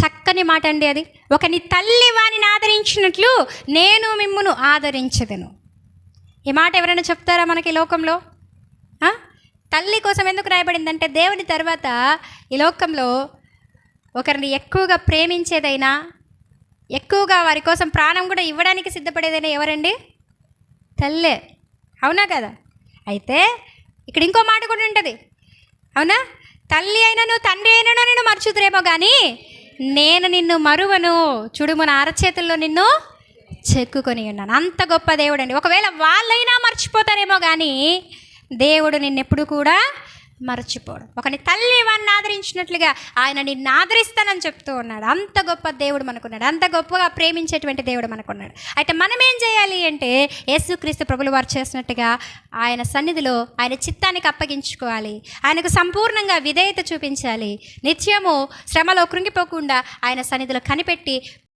చక్కని మాట అండి అది. ఒకని తల్లి వానిని ఆదరించినట్లు నేను మిమ్మును ఆదరించదను. ఈ మాట ఎవరైనా చెప్తారా మనకి ఈ లోకంలో? తల్లి కోసం ఎందుకు రాయబడిందంటే దేవుని తర్వాత ఈ లోకంలో ఒకరిని ఎక్కువగా ప్రేమించేదైనా ఎక్కువగా వారి కోసం ప్రాణం కూడా ఇవ్వడానికి సిద్ధపడేదైనా ఎవరండి? తల్లే. అవునా కదా? అయితే ఇక్కడ ఇంకో మాట కూడా ఉంటుంది. అవునా? తల్లి అయినను తండ్రి అయినను నేను మర్చుతురేమో కానీ నేను నిన్ను మరువను. చూడు మన అరచేతుల్లో నిన్ను చెక్కుకొని ఉన్నాను. అంత గొప్ప దేవుడు అండి ఒకవేళ వాళ్ళైనా మర్చిపోతారేమో కానీ దేవుడు నిన్నెప్పుడు కూడా మరచిపోడు. ఒకని తల్లి వాడిని ఆదరించినట్లుగా ఆయన నిన్ను ఆదరిస్తానని చెప్తూ ఉన్నాడు. అంత గొప్ప దేవుడు మనకున్నాడు. అంత గొప్పగా ప్రేమించేటువంటి దేవుడు మనకున్నాడు. అయితే మనం ఏం చేయాలి అంటే యేసుక్రీస్తు ప్రభులు వారు చేసినట్టుగా ఆయన సన్నిధిలో ఆయన చిత్తానికి అప్పగించుకోవాలి. ఆయనకు సంపూర్ణంగా విధేయత చూపించాలి. నిత్యము శ్రమలో కృంగిపోకుండా ఆయన సన్నిధిలో కనిపెట్టి